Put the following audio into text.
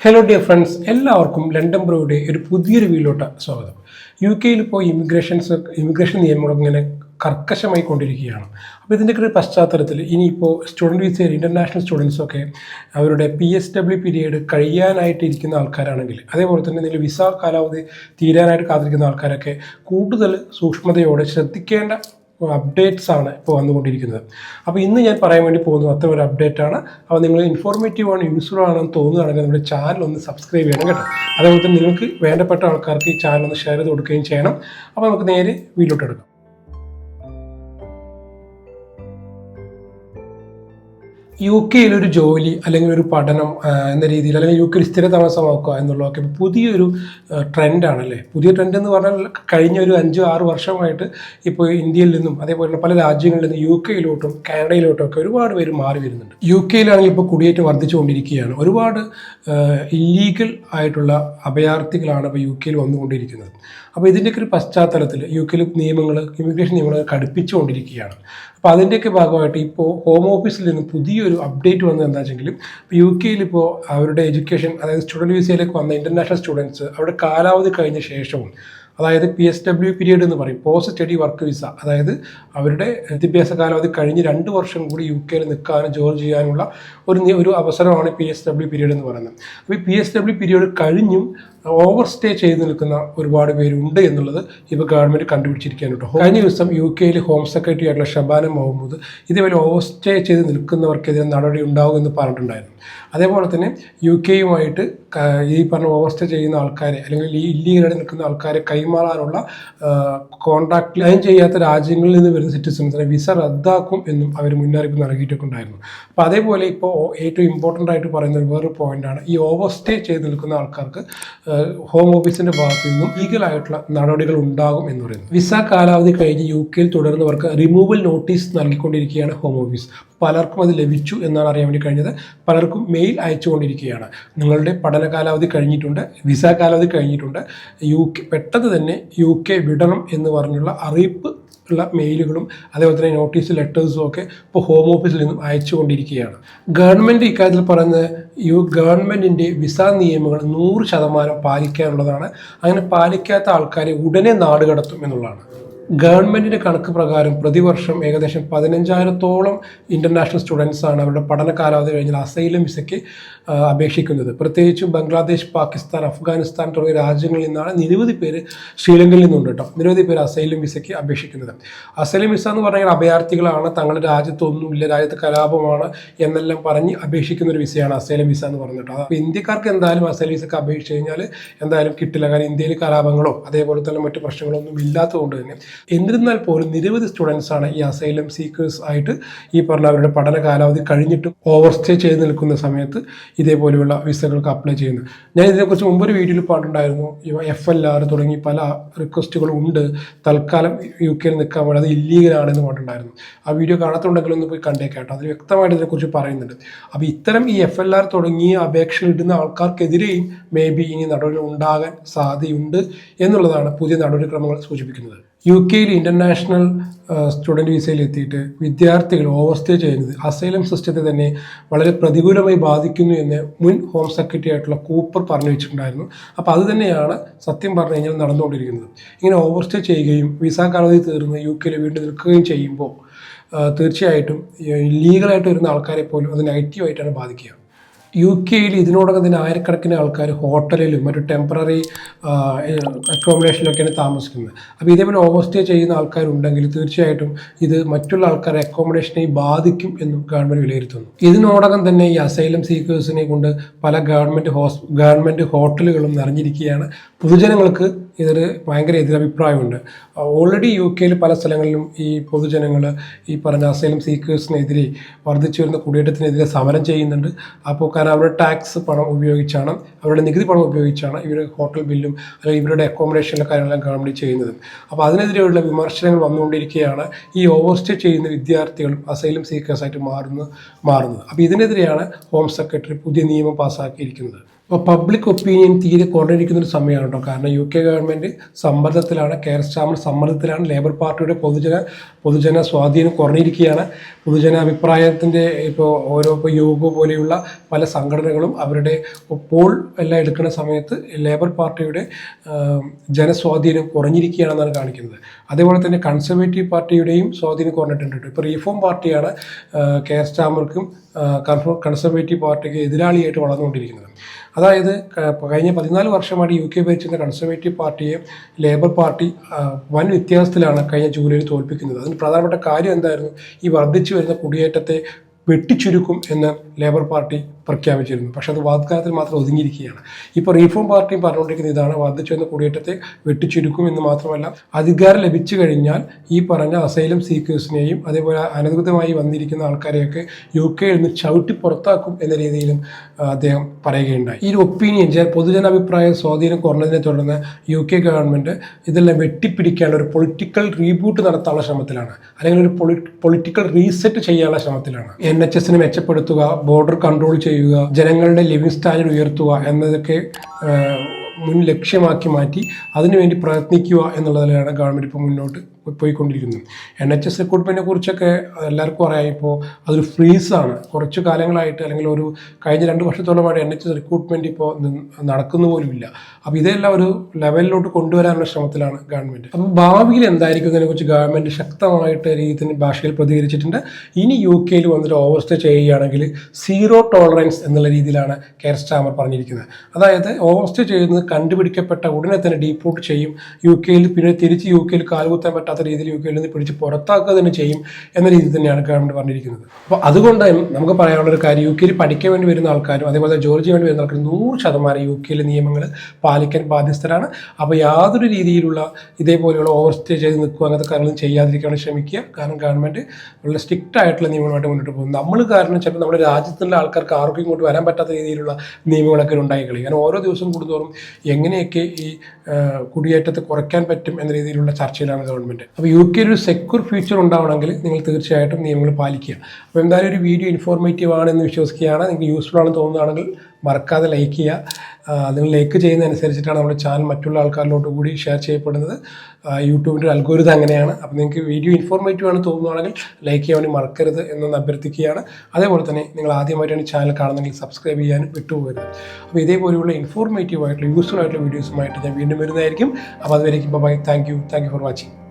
Hello dear friends എല്ലാവർക്കും London ബ്രോയുടെ ഒരു പുതിയൊരു വീലോട്ട് സ്വാഗതം. യു കെയിൽ ഇപ്പോൾ ഇമിഗ്രേഷൻസ് ഇമിഗ്രേഷൻ നിയമങ്ങൾ ഇങ്ങനെ കർക്കശമായി കൊണ്ടിരിക്കുകയാണ്. അപ്പോൾ ഇതിന്റെയൊക്കെ ഒരു പശ്ചാത്തലത്തിൽ ഇനിയിപ്പോൾ സ്റ്റുഡന്റ് വിസയിൽ ഇന്റർനാഷണൽ സ്റ്റുഡൻസൊക്കെ അവരുടെ പി എസ് ഡബ്ല്യു പീരീഡ് കഴിയാനായിട്ട് ഇരിക്കുന്ന ആൾക്കാരാണെങ്കിൽ അതേപോലെ തന്നെ എന്തെങ്കിലും വിസ കാലാവധി തീരാനായിട്ട് കാത്തിരിക്കുന്ന ആൾക്കാരൊക്കെ കൂടുതൽ സൂക്ഷ്മതയോടെ ശ്രദ്ധിക്കേണ്ട അപ്ഡേറ്റ്സ് ആണ് ഇപ്പോൾ വന്നുകൊണ്ടിരിക്കുന്നത്. അപ്പോൾ ഇന്ന് ഞാൻ പറയാൻ വേണ്ടി പോകുന്നത് അത്ര ഒരു അപ്ഡേറ്റ് ആണ്. അപ്പോൾ നിങ്ങൾ ഇൻഫോർമേറ്റീവ് ആണ് യൂസ്ഫുൾ ആണെന്ന് തോന്നുകയാണെങ്കിൽ നമ്മുടെ ചാനൽ ഒന്ന് സബ്സ്ക്രൈബ് ചെയ്യണം കേട്ടോ. അതേപോലെ തന്നെ നിങ്ങൾക്ക് വേണ്ടപ്പെട്ട ആൾക്കാർക്ക് ഈ ചാനൽ ഒന്ന് ഷെയർ ചെയ്ത് കൊടുക്കുകയും ചെയ്യണം. അപ്പോൾ നമുക്ക് നേരെ വീട്ടിലോട്ട് എടുക്കാം. യു കെയിൽ ഒരു ജോലി അല്ലെങ്കിൽ ഒരു പഠനം എന്ന രീതിയിൽ അല്ലെങ്കിൽ യു കെയിൽ സ്ഥിര താമസമാക്കുക എന്നുള്ളതൊക്കെ പുതിയൊരു ട്രെൻഡാണല്ലേ? പുതിയ ട്രെൻഡ് എന്ന് പറഞ്ഞാൽ കഴിഞ്ഞ ഒരു അഞ്ച് ആറ് വർഷമായിട്ട് ഇപ്പോൾ ഇന്ത്യയിൽ നിന്നും അതേപോലെ പല രാജ്യങ്ങളിൽ നിന്നും യു കെയിലോട്ടും കാനഡയിലോട്ടും ഒക്കെ ഒരുപാട് പേര് മാറി വരുന്നുണ്ട്. യു കെയിലാണെങ്കിൽ ഇപ്പോൾ കുടിയേറ്റം വർദ്ധിച്ചുകൊണ്ടിരിക്കുകയാണ്. ഒരുപാട് ഇല്ലീഗൽ ആയിട്ടുള്ള അഭയാർത്ഥികളാണ് ഇപ്പോൾ യു കെയിൽ വന്നുകൊണ്ടിരിക്കുന്നത്. അപ്പോൾ ഇതിന്റെയൊക്കെ ഒരു പശ്ചാത്തലത്തിൽ യു കെയിൽ നിയമങ്ങൾ ഇമിഗ്രേഷൻ നിയമങ്ങൾ കടുപ്പിച്ചുകൊണ്ടിരിക്കുകയാണ് അപ്പോൾ അതിന്റെയൊക്കെ ഭാഗമായിട്ട് ഇപ്പോൾ ഹോം ഓഫീസിൽ നിന്ന് പുതിയൊരു അപ്ഡേറ്റ് വന്നത് എന്താ വെച്ചെങ്കിൽ ഇപ്പോൾ യു കെയിൽ ഇപ്പോൾ അവരുടെ എഡ്യൂക്കേഷൻ അതായത് സ്റ്റുഡന്റ് വിസയിലേക്ക് വന്ന ഇന്റർനാഷണൽ സ്റ്റുഡൻസ് അവരുടെ കാലാവധി കഴിഞ്ഞ ശേഷവും അതായത് പി എസ് ഡബ്ല്യു പീരീഡ് എന്ന് പറയും. പോസ്റ്റ് സ്റ്റഡി വർക്ക് വിസ അതായത് അവരുടെ വിദ്യാഭ്യാസ കാലാവധി കഴിഞ്ഞ് രണ്ട് വർഷം കൂടി യു കെയിൽ നിൽക്കാനും ജോലി ചെയ്യാനുള്ള ഒരു ഒരു അവസരമാണ് പി എസ് ഡബ്ല്യു പീരീഡ് എന്ന് പറയുന്നത്. അപ്പോൾ ഈ പി എസ് ഡബ്ല്യു പീരീഡ് കഴിഞ്ഞും ഓവർ സ്റ്റേ ചെയ്ത് നിൽക്കുന്ന ഒരുപാട് പേരുണ്ട് എന്നുള്ളത് ഇപ്പോൾ ഗവൺമെന്റ് കണ്ടുപിടിച്ചിരിക്കുകയാണ് കേട്ടോ. കഴിഞ്ഞ ദിവസം യു കെയിൽ ഹോം സെക്രട്ടറി ആയിട്ടുള്ള ഷബാന മുഹമ്മദ് ഇതേപോലെ ഓവർ സ്റ്റേ ചെയ്ത് നിൽക്കുന്നവർക്കെതിരെ നടപടി ഉണ്ടാകുമെന്ന് പറഞ്ഞിട്ടുണ്ടായിരുന്നു. അതേപോലെ തന്നെ യു കെയുമായിട്ട് ഈ പറഞ്ഞ ഓവർ ചെയ്യുന്ന ആൾക്കാരെ അല്ലെങ്കിൽ ഈ ഇല്ലീഗലായിട്ട് നിൽക്കുന്ന ആൾക്കാരെ കൈമാറാനുള്ള കോൺട്രാക്ട് ലൈൻ ചെയ്യാത്ത രാജ്യങ്ങളിൽ നിന്ന് വരുന്ന സിറ്റിസൺസിനെ വിസ റദ്ദാക്കും എന്നും അവർ മുന്നറിയിപ്പ് നൽകിയിട്ടൊക്കെ ഉണ്ടായിരുന്നു. അപ്പോൾ അതേപോലെ ഇപ്പോൾ ഏറ്റവും ഇമ്പോർട്ടന്റ് ആയിട്ട് പറയുന്ന വേറൊരു പോയിന്റാണ് ഈ ഓവർ സ്റ്റേ ചെയ്ത് നിൽക്കുന്ന ആൾക്കാർക്ക് ഹോം ഓഫീസിന്റെ ഭാഗത്തു നിന്നും ലീഗലായിട്ടുള്ള നടപടികൾ ഉണ്ടാകും എന്ന് പറയുന്നത് വിസ കാലാവധി കഴിഞ്ഞ് യു കെയിൽ തുടരുന്നവർക്ക് റിമൂവൽ നോട്ടീസ് നൽകിക്കൊണ്ടിരിക്കുകയാണ് ഹോം ഓഫീസ് പലർക്കും അത് ലഭിച്ചു എന്നാണ് അറിയാൻ വേണ്ടി കഴിഞ്ഞത്. പലർക്കും മെയിൽ അയച്ചുകൊണ്ടിരിക്കുകയാണ്. നിങ്ങളുടെ പഠന കാലാവധി കഴിഞ്ഞിട്ടുണ്ട് വിസ കാലാവധി കഴിഞ്ഞിട്ടുണ്ട്. യു കെ പെട്ടെന്ന് തന്നെ യു കെ വിടണം എന്ന് പറഞ്ഞുള്ള അറിയിപ്പ് ഉള്ള മെയിലുകളും അതേപോലെ തന്നെ നോട്ടീസ് ലെറ്റേഴ്സും ഒക്കെ ഇപ്പോൾ ഹോം ഓഫീസിൽ നിന്നും അയച്ചുകൊണ്ടിരിക്കുകയാണ് ഗവൺമെന്റ് ഇക്കാര്യത്തിൽ പറയുന്നത് യു ഗവൺമെന്റിന്റെ വിസ നിയമങ്ങൾ നൂറ് ശതമാനം പാലിക്കാനുള്ളതാണ്. അങ്ങനെ പാലിക്കാത്ത ആൾക്കാരെ ഉടനെ നാട് കടത്തും എന്നുള്ളതാണ്. ഗവൺമെന്റിന്റെ കണക്ക് പ്രകാരം പ്രതിവർഷം ഏകദേശം പതിനഞ്ചായിരത്തോളം ഇന്റർനാഷണൽ സ്റ്റുഡൻസാണ് അവരുടെ പഠന കാലാവധി കഴിഞ്ഞാൽ അസൈലം വിസയ്ക്ക് അപേക്ഷിക്കുന്നത്. പ്രത്യേകിച്ചും ബംഗ്ലാദേശ് പാകിസ്ഥാൻ അഫ്ഗാനിസ്ഥാൻ തുടങ്ങിയ രാജ്യങ്ങളിൽ നിന്നാണ് നിരവധി പേര് ശ്രീലങ്കയിൽ നിന്നുണ്ട് കേട്ടോ. നിരവധി പേര് അസൈലം വിസയ്ക്ക് അപേക്ഷിക്കുന്നത്. അസൈലം വിസ എന്ന് പറഞ്ഞാൽ അഭയാർത്ഥികളാണ്. തങ്ങളുടെ രാജ്യത്തൊന്നുമില്ല. രാജ്യത്ത് കലാപമാണ് എന്നെല്ലാം പറഞ്ഞ് അപേക്ഷിക്കുന്ന ഒരു വിസയാണ് അസൈലം വിസ എന്ന് പറഞ്ഞിട്ട്. അപ്പോൾ ഇന്ത്യക്കാർക്ക് എന്തായാലും അസൈലം വിസയ്ക്ക് അപേക്ഷിച്ച് കഴിഞ്ഞാൽ എന്തായാലും കിട്ടില്ല. കാരണം ഇന്ത്യയിൽ കലാപങ്ങളോ അതേപോലെ തന്നെ മറ്റു പ്രശ്നങ്ങളോ ഒന്നും ഇല്ലാത്തതുകൊണ്ട് തന്നെ എന്നിരുന്നാൽ പോലും നിരവധി സ്റ്റുഡൻസാണ് ഈ അസൈലം സീക്കേഴ്സ് ആയിട്ട് ഈ പറഞ്ഞ അവരുടെ പഠന കാലാവധി കഴിഞ്ഞിട്ടും ഓവർസ്റ്റേ ചെയ്ത് നിൽക്കുന്ന സമയത്ത് ഇതേപോലെയുള്ള വിസകൾക്ക് അപ്ലൈ ചെയ്യുന്നത്. ഞാൻ ഇതിനെക്കുറിച്ച് മുമ്പൊരു വീഡിയോയിൽ പറഞ്ഞിട്ടുണ്ടായിരുന്നു. എഫ് എൽ ആർ തുടങ്ങി പല റിക്വസ്റ്റുകളും ഉണ്ട്. തൽക്കാലം യു കെയിൽ നിൽക്കാൻ വേണ്ടി അത് ഇല്ലീഗലാണെന്ന് പറഞ്ഞിട്ടുണ്ടായിരുന്നു. ആ വീഡിയോ കാണാത്തുണ്ടെങ്കിൽ ഒന്ന് പോയി കണ്ടേക്കാട്ടോ അതിൽ വ്യക്തമായിട്ട് ഇതിനെക്കുറിച്ച് പറയുന്നുണ്ട്. അപ്പോൾ ഇത്തരം ഈ എഫ് എൽ ആർ തുടങ്ങിയ അപേക്ഷകൾ ഇടുന്ന ആൾക്കാർക്കെതിരെയും മേ ബി ഇനി നടപടികൾ ഉണ്ടാകാൻ സാധ്യതയുണ്ട് എന്നുള്ളതാണ് പുതിയ നടപടിക്രമങ്ങൾ സൂചിപ്പിക്കുന്നത്. യു കെയിൽ ഇന്റർനാഷണൽ സ്റ്റുഡന്റ് വിസയിൽ എത്തിയിട്ട് വിദ്യാർത്ഥികൾ ഓവർ സ്റ്റേ ചെയ്യുന്നത് അസൈലം സിസ്റ്റത്തെ തന്നെ വളരെ പ്രതികൂലമായി ബാധിക്കുന്നു എന്ന് മുൻ ഹോം സെക്രട്ടറി ആയിട്ടുള്ള കൂപ്പർ പറഞ്ഞു വെച്ചിട്ടുണ്ടായിരുന്നു. അപ്പോൾ അത് തന്നെയാണ് സത്യം പറഞ്ഞു കഴിഞ്ഞാൽ നടന്നുകൊണ്ടിരിക്കുന്നത്. ഇങ്ങനെ ഓവർ സ്റ്റേ ചെയ്യുകയും വിസ കാലാവധി തീർന്ന് യു കെയിൽ വീണ്ടും നിൽക്കുകയും ചെയ്യുമ്പോൾ തീർച്ചയായിട്ടും ലീഗലായിട്ട് വരുന്ന ആൾക്കാരെ പോലും അത് നെഗറ്റീവായിട്ടാണ് ബാധിക്കുക. യു കെയിൽ ഇതിനോടകം തന്നെ ആയിരക്കണക്കിന് ആൾക്കാർ ഹോട്ടലിലും മറ്റു ടെമ്പററി അക്കോമഡേഷനിലൊക്കെയാണ് താമസിക്കുന്നത്. അപ്പോൾ ഇതേപോലെ ഓവർ സ്റ്റേ ചെയ്യുന്ന ആൾക്കാരുണ്ടെങ്കിൽ തീർച്ചയായിട്ടും ഇത് മറ്റുള്ള ആൾക്കാരെ അക്കോമഡേഷനെ ബാധിക്കും എന്നും ഗവൺമെന്റ് വിലയിരുത്തുന്നു. ഇതിനോടകം തന്നെ ഈ അസൈലം സീക്കേഴ്സിനെ കൊണ്ട് പല ഗവൺമെന്റ് ഹോസ് ഗവൺമെന്റ് ഹോട്ടലുകളും നിറഞ്ഞിരിക്കുകയാണ്. പൊതുജനങ്ങൾക്ക് ഇതൊരു ഭയങ്കര എതിരഭിപ്രായമുണ്ട്. ഓൾറെഡി യു കെയിൽ പല സ്ഥലങ്ങളിലും ഈ പൊതുജനങ്ങൾ ഈ പറഞ്ഞ അസൈലും സീക്കേഴ്സിനെതിരെ വർദ്ധിച്ചു വരുന്ന കുടിയേറ്റത്തിനെതിരെ സമരം ചെയ്യുന്നുണ്ട്. അപ്പോൾ കാരണം അവരുടെ ടാക്സ് പണം ഉപയോഗിച്ചാണ് അവരുടെ നികുതി പണം ഉപയോഗിച്ചാണ് ഇവരുടെ ഹോട്ടൽ ബില്ലും അല്ലെങ്കിൽ ഇവരുടെ അക്കോമഡേഷനിലെ കാര്യങ്ങളെല്ലാം ഗവൺമെന്റ് ചെയ്യുന്നത്. അപ്പോൾ അതിനെതിരെയുള്ള വിമർശനങ്ങൾ വന്നുകൊണ്ടിരിക്കുകയാണ് ഈ ഓവർസ്റ്റേ ചെയ്യുന്ന വിദ്യാർത്ഥികളും അസൈലും സീക്കേഴ്സായിട്ട് മാറുന്നു മാറുന്നത്. അപ്പോൾ ഇതിനെതിരെയാണ് ഹോം സെക്രട്ടറി പുതിയ നിയമം പാസ്സാക്കിയിരിക്കുന്നത് അപ്പോൾ പബ്ലിക് ഒപ്പീനിയൻ തീരെ കുറഞ്ഞിരിക്കുന്ന ഒരു സമയമാണ് കേട്ടോ. കാരണം യു കെ ഗവൺമെന്റ് സമ്മർദ്ദത്തിലാണ് കെയർ സ്റ്റാമർ സമ്മർദ്ദത്തിലാണ് ലേബർ പാർട്ടിയുടെ പൊതുജന പൊതുജന സ്വാധീനം കുറഞ്ഞിരിക്കുകയാണ്. പൊതുജന അഭിപ്രായത്തിന്റെ ഇപ്പോൾ ഓരോ ഇപ്പോൾ യോഗ പോലെയുള്ള പല സംഘടനകളും അവരുടെ പോൾ എല്ലാം എടുക്കുന്ന സമയത്ത് ലേബർ പാർട്ടിയുടെ ജനസ്വാധീനം കുറഞ്ഞിരിക്കുകയാണെന്നാണ് കാണിക്കുന്നത്. അതേപോലെ തന്നെ കൺസർവേറ്റീവ് പാർട്ടിയുടെയും സ്വാധീനം കുറഞ്ഞിട്ടുണ്ട്. ഇപ്പോൾ റീഫോം പാർട്ടിയാണ് കെ എസ് സ്റ്റാമർക്കും കൺസർവേറ്റീവ് പാർട്ടിക്ക് എതിരാളിയായിട്ട് വളർന്നുകൊണ്ടിരിക്കുന്നത്. അതായത് കഴിഞ്ഞ പതിനാല് വർഷമായിട്ട് യു കെ ഭരിച്ചിരുന്ന കൺസർവേറ്റീവ് പാർട്ടിയെ ലേബർ പാർട്ടി വൻ വ്യത്യാസത്തിലാണ് കഴിഞ്ഞ ജൂലൈയിൽ തോൽപ്പിക്കുന്നത്. അതിന് പ്രധാനപ്പെട്ട കാര്യം എന്തായിരുന്നു? ഈ വർദ്ധിച്ചു വരുന്ന കുടിയേറ്റത്തെ വെട്ടിച്ചുരുക്കും എന്ന് ലേബർ പാർട്ടി പ്രഖ്യാപിച്ചിരുന്നു. പക്ഷെ അത് വാഗ്ദാനത്തിൽ മാത്രം ഒതുങ്ങിയിരിക്കുകയാണ്. ഇപ്പോൾ റീഫോം പാർട്ടിയും പറഞ്ഞുകൊണ്ടിരിക്കുന്ന ഇതാണ്. വർദ്ധിച്ചു എന്ന കുടിയേറ്റത്തെ വെട്ടിച്ചുരുക്കും എന്ന് മാത്രമല്ല അധികാരം ലഭിച്ചു കഴിഞ്ഞാൽ ഈ പറഞ്ഞ അസൈലം സീക്കേഴ്സിനെയും അതേപോലെ അനധികൃതമായി വന്നിരിക്കുന്ന ആൾക്കാരെയൊക്കെ യു കെയിൽ നിന്ന് ചവിട്ടി പുറത്താക്കും എന്ന രീതിയിലും അദ്ദേഹം പറയുകയുണ്ടായി. ഈ ഒപ്പീനിയൻ പൊതുജനാഭിപ്രായ സ്വാധീനം കുറഞ്ഞതിനെ തുടർന്ന് യു കെ ഗവൺമെന്റ് ഇതെല്ലാം വെട്ടിപ്പിടിക്കാനുള്ള ഒരു പൊളിറ്റിക്കൽ റീബൂട്ട് നടത്താനുള്ള ശ്രമത്തിലാണ്. അല്ലെങ്കിൽ ഒരു പൊളിറ്റിക്കൽ റീസെറ്റ് ചെയ്യാനുള്ള ശ്രമത്തിലാണ്. എൻ എച്ച് എസിനെ മെച്ചപ്പെടുത്തുക ബോർഡർ കൺട്രോൾ ജനങ്ങളുടെ ലിവിങ് സ്റ്റാൻഡേർഡ് ഉയർത്തുക എന്നതൊക്കെ മുൻ ലക്ഷ്യമാക്കി മാറ്റി അതിനുവേണ്ടി പ്രയത്നിക്കുക എന്നുള്ളതിലാണ് ഗവൺമെന്റ് ഇപ്പോൾ മുന്നോട്ട് പോയിക്കൊണ്ടിരിക്കുന്നത് എൻ എച്ച് എസ് റിക്രൂട്ട്മെന്റിനെ കുറിച്ചൊക്കെ എല്ലാവർക്കും അറിയാം. ഇപ്പോൾ അതൊരു ഫ്രീസാണ് കുറച്ച് കാലങ്ങളായിട്ട് അല്ലെങ്കിൽ ഒരു കഴിഞ്ഞ രണ്ട് വർഷത്തോളമായിട്ട് എൻ എച്ച് എസ് റിക്രൂട്ട്മെന്റ് ഇപ്പോൾ നടക്കുന്ന പോലുമില്ല അപ്പോൾ ഇതെല്ലാം ഒരു ലെവലിലോട്ട് കൊണ്ടുവരാനുള്ള ശ്രമത്തിലാണ് ഗവൺമെന്റ് അപ്പോൾ ഭാവിയിൽ എന്തായിരിക്കും ഇതിനെക്കുറിച്ച് ഗവൺമെന്റ് ശക്തമായിട്ട് രീതിയിൽ ഭാഷയിൽ പ്രതികരിച്ചിട്ടുണ്ട്. ഇനി യു കെയിൽ വന്നിട്ട് ഓവർസ്റ്റേ ചെയ്യുകയാണെങ്കിൽ സീറോ ടോളറൻസ് എന്നുള്ള രീതിയിലാണ് കെയർ സ്റ്റാമർ പറഞ്ഞിരിക്കുന്നത്. അതായത് ഓവർസ്റ്റേ ചെയ്യുന്നത് കണ്ടുപിടിക്കപ്പെട്ട ഉടനെ തന്നെ ഡീപ്പോർട്ട് ചെയ്യും. യു കെയിൽ പിന്നെ തിരിച്ച് യു കെയിൽ കാലുകുത്താൻ പറ്റാത്ത രീതിയിൽ യു കെയിൽ നിന്ന് പിടിച്ച് പുറത്താക്കുക തന്നെ ചെയ്യും എന്ന രീതിയിൽ തന്നെയാണ് ഗവൺമെന്റ് പറഞ്ഞിരിക്കുന്നത്. അപ്പോൾ അതുകൊണ്ട് നമുക്ക് പറയാനുള്ള ഒരു കാര്യം യു കെയിൽ പഠിക്കാൻ വേണ്ടി വരുന്ന ആൾക്കാരും അതേപോലെ ജോലി വേണ്ടി വരുന്ന ആൾക്കാരും നൂറ് ശതമാനം യു കെയിലെ നിയമങ്ങൾ പാലിക്കാൻ ബാധ്യസ്ഥരാണ്. അപ്പോൾ യാതൊരു രീതിയിലുള്ള ഇതേപോലെയുള്ള ഓവർ സ്റ്റേ ചെയ്ത് നിൽക്കുക അങ്ങനത്തെ കാര്യങ്ങളും ചെയ്യാതിരിക്കാൻ ശ്രമിക്കുക. കാരണം ഗവൺമെന്റ് വളരെ സ്ട്രിക്റ്റ് ആയിട്ടുള്ള നിയമങ്ങളായിട്ട് മുന്നോട്ട് പോകും നമ്മൾ കാരണം ചിലപ്പോൾ നമ്മുടെ രാജ്യത്തുള്ള ആൾക്കാർക്ക് ആർക്കും ഇങ്ങോട്ട് വരാൻ പറ്റാത്ത രീതിയിലുള്ള നിയമങ്ങളൊക്കെ ഉണ്ടായി കളി കാരണം ഓരോ ദിവസം കൂടുന്തോറും എങ്ങനെയൊക്കെ ഈ കുടിയേറ്റത്തെ കുറയ്ക്കാൻ പറ്റും എന്ന രീതിയിലുള്ള ചർച്ചയിലാണ് ഗവൺമെന്റ് അപ്പോൾ യു കെയിൽ ഒരു സെക്യൂർ ഫ്യൂച്ചർ ഉണ്ടാവണമെങ്കിൽ നിങ്ങൾ തീർച്ചയായിട്ടും നിയമങ്ങൾ പാലിക്കുക. അപ്പോൾ എന്തായാലും ഒരു വീഡിയോ ഇൻഫോർമേറ്റീവ് ആണെന്ന് വിശ്വസിക്കുകയാണ്. നിങ്ങൾക്ക് യൂസ്ഫുൾ ആണെന്ന് തോന്നുകയാണെങ്കിൽ മറക്കാതെ ലൈക്ക് ചെയ്യുക. നിങ്ങൾ ലൈക്ക് ചെയ്യുന്നതനുസരിച്ചിട്ടാണ് നമ്മുടെ ചാനൽ മറ്റുള്ള ആൾക്കാരിലോട്ട് കൂടി ഷെയർ ചെയ്യപ്പെടുന്നത്. യൂട്യൂബിന്റെ അൽഗോരിതം അങ്ങനെയാണ്. അപ്പോൾ നിങ്ങൾക്ക് വീഡിയോ ഇൻഫോർമേറ്റീവ് ആണ് തോന്നുകയാണെങ്കിൽ ലൈക്ക് ചെയ്യാൻ മറക്കരുത് എന്നൊന്ന് അഭ്യർത്ഥിക്കുകയാണ്. അതേപോലെ തന്നെ നിങ്ങൾ ആദ്യമായിട്ടാണ് ചാനൽ കാണുന്നെങ്കിൽ സബ്സ്ക്രൈബ് ചെയ്യാനും വിട്ടുപോകരുത്. അപ്പോൾ ഇതേപോലെയുള്ള ഇൻഫോർമേറ്റീവ് ആയിട്ടുള്ള യൂസ്ഫുൾ ആയിട്ടുള്ള വീഡിയോസുമായിട്ട് ഞാൻ വീണ്ടും വരുന്നതായിരിക്കും. അപ്പോൾ അതുവരേക്കും bye thank you thank you for watching